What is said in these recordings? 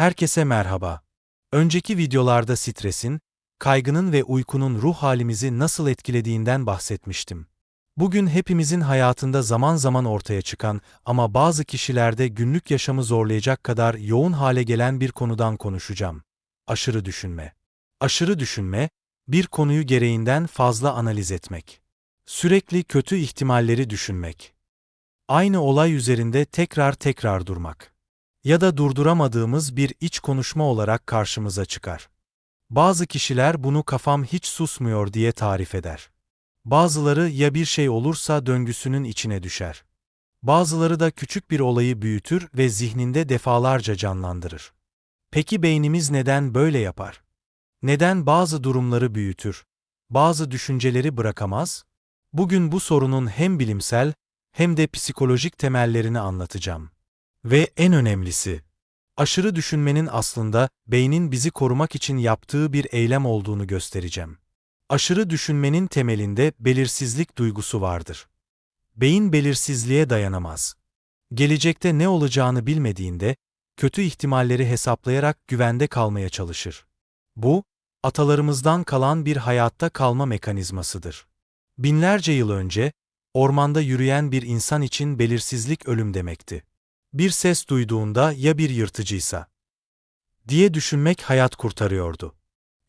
Herkese merhaba. Önceki videolarda stresin, kaygının ve uykunun ruh halimizi nasıl etkilediğinden bahsetmiştim. Bugün hepimizin hayatında zaman zaman ortaya çıkan ama bazı kişilerde günlük yaşamı zorlayacak kadar yoğun hale gelen bir konudan konuşacağım. Aşırı düşünme. Aşırı düşünme, bir konuyu gereğinden fazla analiz etmek. Sürekli kötü ihtimalleri düşünmek. Aynı olay üzerinde tekrar tekrar durmak ya da durduramadığımız bir iç konuşma olarak karşımıza çıkar. Bazı kişiler bunu kafam hiç susmuyor diye tarif eder. Bazıları ya bir şey olursa döngüsünün içine düşer. Bazıları da küçük bir olayı büyütür ve zihninde defalarca canlandırır. Peki beynimiz neden böyle yapar? Neden bazı durumları büyütür, bazı düşünceleri bırakamaz? Bugün bu sorunun hem bilimsel hem de psikolojik temellerini anlatacağım. Ve en önemlisi, aşırı düşünmenin aslında beynin bizi korumak için yaptığı bir eylem olduğunu göstereceğim. Aşırı düşünmenin temelinde belirsizlik duygusu vardır. Beyin belirsizliğe dayanamaz. Gelecekte ne olacağını bilmediğinde, kötü ihtimalleri hesaplayarak güvende kalmaya çalışır. Bu, atalarımızdan kalan bir hayatta kalma mekanizmasıdır. Binlerce yıl önce, ormanda yürüyen bir insan için belirsizlik ölüm demekti. Bir ses duyduğunda ya bir yırtıcıysa diye düşünmek hayat kurtarıyordu.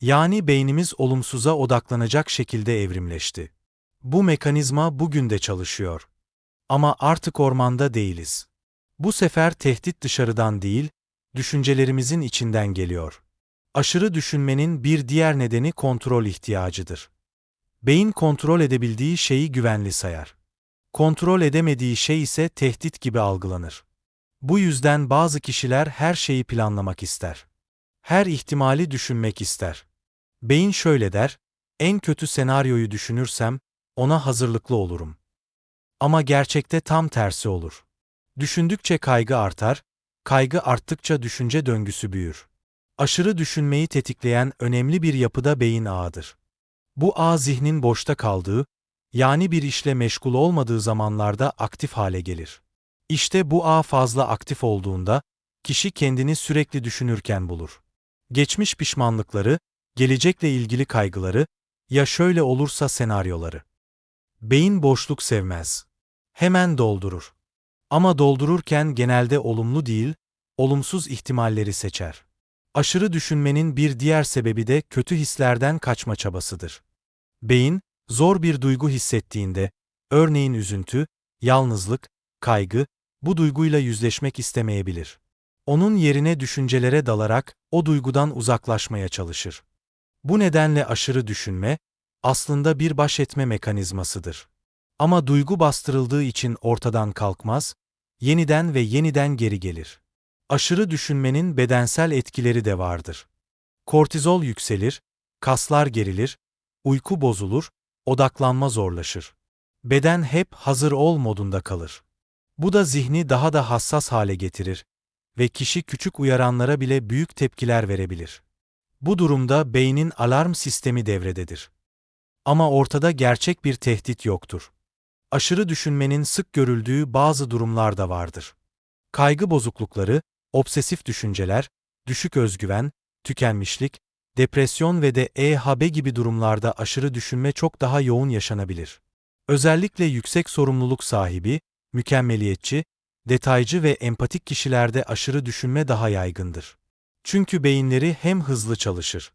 Yani beynimiz olumsuza odaklanacak şekilde evrimleşti. Bu mekanizma bugün de çalışıyor. Ama artık ormanda değiliz. Bu sefer tehdit dışarıdan değil, düşüncelerimizin içinden geliyor. Aşırı düşünmenin bir diğer nedeni kontrol ihtiyacıdır. Beyin kontrol edebildiği şeyi güvenli sayar. Kontrol edemediği şey ise tehdit gibi algılanır. Bu yüzden bazı kişiler her şeyi planlamak ister. Her ihtimali düşünmek ister. Beyin şöyle der, en kötü senaryoyu düşünürsem, ona hazırlıklı olurum. Ama gerçekte tam tersi olur. Düşündükçe kaygı artar, kaygı arttıkça düşünce döngüsü büyür. Aşırı düşünmeyi tetikleyen önemli bir yapıda beyin ağıdır. Bu ağ zihnin boşta kaldığı, yani bir işle meşgul olmadığı zamanlarda aktif hale gelir. İşte bu ağ fazla aktif olduğunda, kişi kendini sürekli düşünürken bulur. Geçmiş pişmanlıkları, gelecekle ilgili kaygıları, ya şöyle olursa senaryoları. Beyin boşluk sevmez. Hemen doldurur. Ama doldururken genelde olumlu değil, olumsuz ihtimalleri seçer. Aşırı düşünmenin bir diğer sebebi de kötü hislerden kaçma çabasıdır. Beyin, zor bir duygu hissettiğinde, örneğin üzüntü, yalnızlık, kaygı, bu duyguyla yüzleşmek istemeyebilir. Onun yerine düşüncelere dalarak o duygudan uzaklaşmaya çalışır. Bu nedenle aşırı düşünme, aslında bir baş etme mekanizmasıdır. Ama duygu bastırıldığı için ortadan kalkmaz, yeniden ve yeniden geri gelir. Aşırı düşünmenin bedensel etkileri de vardır. Kortizol yükselir, kaslar gerilir, uyku bozulur, odaklanma zorlaşır. Beden hep hazır ol modunda kalır. Bu da zihni daha da hassas hale getirir ve kişi küçük uyaranlara bile büyük tepkiler verebilir. Bu durumda beynin alarm sistemi devrededir. Ama ortada gerçek bir tehdit yoktur. Aşırı düşünmenin sık görüldüğü bazı durumlar da vardır. Kaygı bozuklukları, obsesif düşünceler, düşük özgüven, tükenmişlik, depresyon ve de EHB gibi durumlarda aşırı düşünme çok daha yoğun yaşanabilir. Özellikle yüksek sorumluluk sahibi, mükemmeliyetçi, detaycı ve empatik kişilerde aşırı düşünme daha yaygındır. Çünkü beyinleri hem hızlı çalışır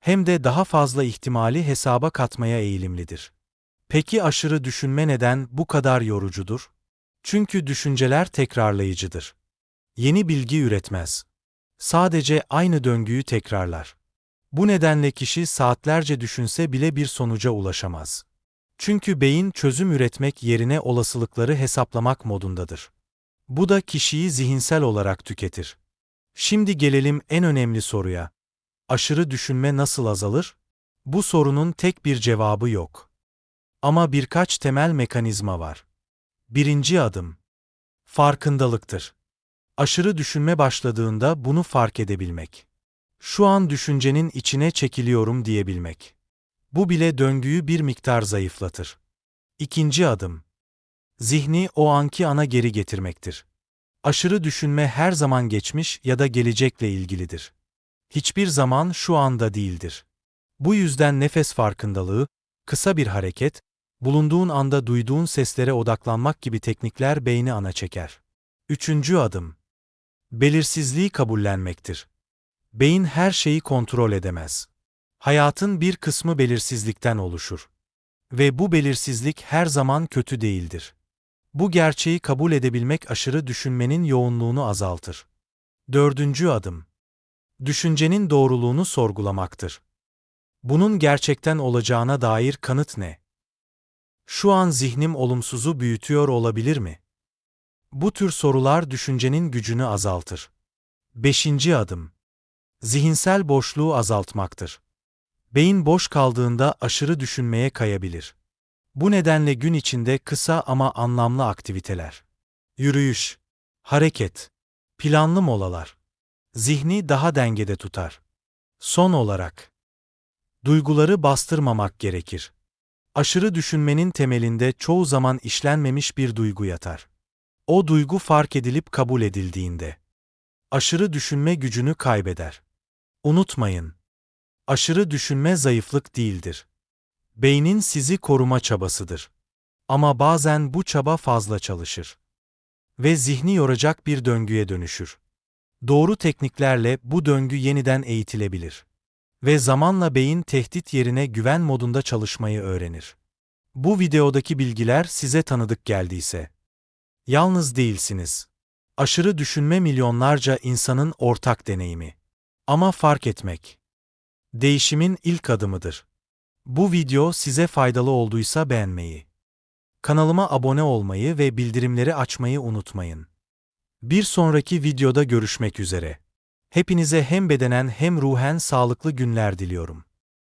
hem de daha fazla ihtimali hesaba katmaya eğilimlidir. Peki aşırı düşünme neden bu kadar yorucudur? Çünkü düşünceler tekrarlayıcıdır. Yeni bilgi üretmez. Sadece aynı döngüyü tekrarlar. Bu nedenle kişi saatlerce düşünse bile bir sonuca ulaşamaz. Çünkü beyin çözüm üretmek yerine olasılıkları hesaplamak modundadır. Bu da kişiyi zihinsel olarak tüketir. Şimdi gelelim en önemli soruya. Aşırı düşünme nasıl azalır? Bu sorunun tek bir cevabı yok. Ama birkaç temel mekanizma var. Birinci adım. Farkındalıktır. Aşırı düşünme başladığında bunu fark edebilmek. Şu an düşüncenin içine çekiliyorum diyebilmek. Bu bile döngüyü bir miktar zayıflatır. İkinci adım. Zihni o anki ana geri getirmektir. Aşırı düşünme her zaman geçmiş ya da gelecekle ilgilidir. Hiçbir zaman şu anda değildir. Bu yüzden nefes farkındalığı, kısa bir hareket, bulunduğun anda duyduğun seslere odaklanmak gibi teknikler beyni ana çeker. Üçüncü adım. Belirsizliği kabullenmektir. Beyin her şeyi kontrol edemez. Hayatın bir kısmı belirsizlikten oluşur. Ve bu belirsizlik her zaman kötü değildir. Bu gerçeği kabul edebilmek aşırı düşünmenin yoğunluğunu azaltır. Dördüncü adım. Düşüncenin doğruluğunu sorgulamaktır. Bunun gerçekten olacağına dair kanıt ne? Şu an zihnim olumsuzu büyütüyor olabilir mi? Bu tür sorular düşüncenin gücünü azaltır. Beşinci adım. Zihinsel boşluğu azaltmaktır. Beyin boş kaldığında aşırı düşünmeye kayabilir. Bu nedenle gün içinde kısa ama anlamlı aktiviteler. Yürüyüş, hareket, planlı molalar. Zihni daha dengede tutar. Son olarak, duyguları bastırmamak gerekir. Aşırı düşünmenin temelinde çoğu zaman işlenmemiş bir duygu yatar. O duygu fark edilip kabul edildiğinde aşırı düşünme gücünü kaybeder. Unutmayın. Aşırı düşünme zayıflık değildir. Beynin sizi koruma çabasıdır. Ama bazen bu çaba fazla çalışır ve zihni yoracak bir döngüye dönüşür. Doğru tekniklerle bu döngü yeniden eğitilebilir ve zamanla beyin tehdit yerine güven modunda çalışmayı öğrenir. Bu videodaki bilgiler size tanıdık geldiyse, yalnız değilsiniz. Aşırı düşünme milyonlarca insanın ortak deneyimi. Ama fark etmek, değişimin ilk adımıdır. Bu video size faydalı olduysa beğenmeyi, kanalıma abone olmayı ve bildirimleri açmayı unutmayın. Bir sonraki videoda görüşmek üzere. Hepinize hem bedenen hem ruhen sağlıklı günler diliyorum.